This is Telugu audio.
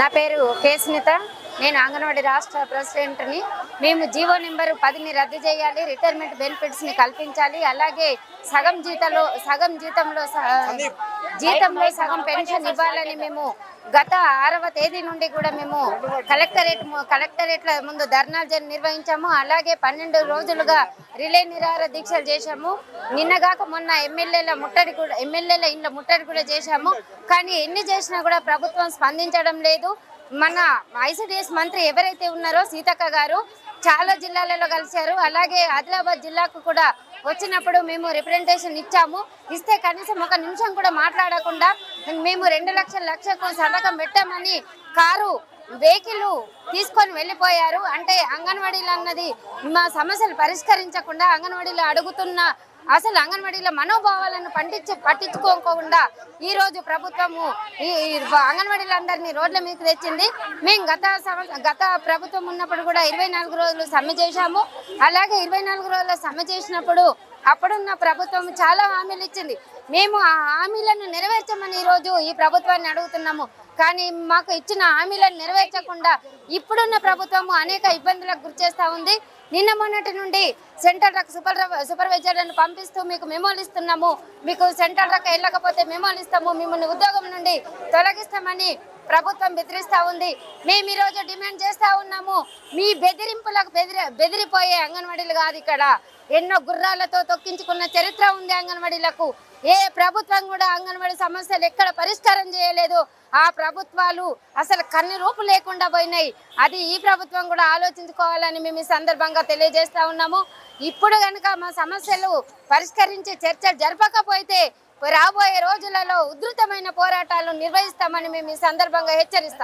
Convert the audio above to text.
నా పేరు కే స్మిత నేను అంగన్వాడీ రాష్ట్ర ప్రెసిడెంట్ని. మేము జీవో నెంబర్ పదిని రద్దు చేయాలి రిటైర్మెంట్ బెనిఫిట్స్ని కల్పించాలి అలాగే సగం జీతంలో సగం జీతంలో జీతంలో సగం పెన్షన్ ఇవ్వాలని మేము గత ఆరవ తేదీ నుండి కూడా మేము కలెక్టరేట్ కలెక్టరేట్ల ముందు ధర్నాలు నిర్వహించాము. అలాగే పన్నెండు రోజులుగా రిలే నిరాహార దీక్షలు చేశాము. నిన్నగాక మొన్న ఎమ్మెల్యేల ముట్టడి కూడా ఎమ్మెల్యేల ఇండ్ల ముట్టడి కూడా చేశాము. కానీ ఎన్ని చేసినా కూడా ప్రభుత్వం స్పందించడం లేదు. మన ఐసిడిఎస్ మంత్రి ఎవరైతే ఉన్నారో సీతక్క గారు చాలా జిల్లాలలో కలిశారు. అలాగే ఆదిలాబాద్ జిల్లాకు కూడా వచ్చినప్పుడు మేము రిప్రజెంటేషన్ ఇచ్చాము. ఇస్తే కనీసం ఒక నిమిషం కూడా మాట్లాడకుండా మేము రెండు లక్షల లక్షకు సంతకం పెట్టామని కారు వెహికల్ తీసుకొని వెళ్ళిపోయారు. అంటే అంగన్వాడీలు అన్నది మా సమస్యలు పరిష్కరించకుండా అంగన్వాడీలు అడుగుతున్న అసలు అంగన్వాడీల మనోభావాలను పండించి పట్టించుకోకుండా ఈ రోజు ప్రభుత్వము ఈ ఈ అంగన్వాడీలందరినీ రోడ్ల మీదకి తెచ్చింది. మేము గత సంవత్సరం గత ప్రభుత్వం ఉన్నప్పుడు కూడా ఇరవై నాలుగు రోజులు సమ్మె చేశాము. అలాగే ఇరవై నాలుగు రోజుల సమ్మె చేసినప్పుడు అప్పుడున్న ప్రభుత్వం చాలా హామీలు ఇచ్చింది. మేము ఆ హామీలను నెరవేర్చమని ఈరోజు ఈ ప్రభుత్వాన్ని అడుగుతున్నాము. కానీ మాకు ఇచ్చిన హామీలను నెరవేర్చకుండా ఇప్పుడున్న ప్రభుత్వము అనేక ఇబ్బందులకు గురిచేస్తూ ఉంది. నిన్న మొన్నటి నుండి సెంట్రల్ రక్ సూపర్ సూపర్వైజర్లను పంపిస్తూ మీకు మెమోలు ఇస్తున్నాము. మీకు సెంట్రల్ రక్ వెళ్ళకపోతే మెమోలు ఇస్తాము. మిమ్మల్ని ఉద్యోగం నుండి తొలగిస్తామని ప్రభుత్వం బెదిరిస్తూ ఉంది. మేము ఈరోజు డిమాండ్ చేస్తూ ఉన్నాము. మీ బెదిరింపులకు బెదిరి బెదిరిపోయే అంగన్వాడీలు కాదు ఇక్కడ. ఎన్నో గుర్రాలతో తొక్కించుకున్న చరిత్ర ఉంది అంగన్వాడీలకు. ఏ ప్రభుత్వం కూడా అంగన్వాడీ సమస్యలు ఎక్కడ పరిష్కారం చేయలేదు. ఆ ప్రభుత్వాలు అసలు కన్ని రూపు లేకుండా పోయినాయి. అది ఈ ప్రభుత్వం కూడా ఆలోచించుకోవాలని మేము ఈ సందర్భంగా తెలియజేస్తా ఉన్నాము. ఇప్పుడు కనుక మా సమస్యలు పరిష్కరించే చర్చలు జరపకపోతే రాబోయే రోజులలో ఉధృతమైన పోరాటాలు నిర్వహిస్తామని మేము ఈ సందర్భంగా హెచ్చరిస్తాం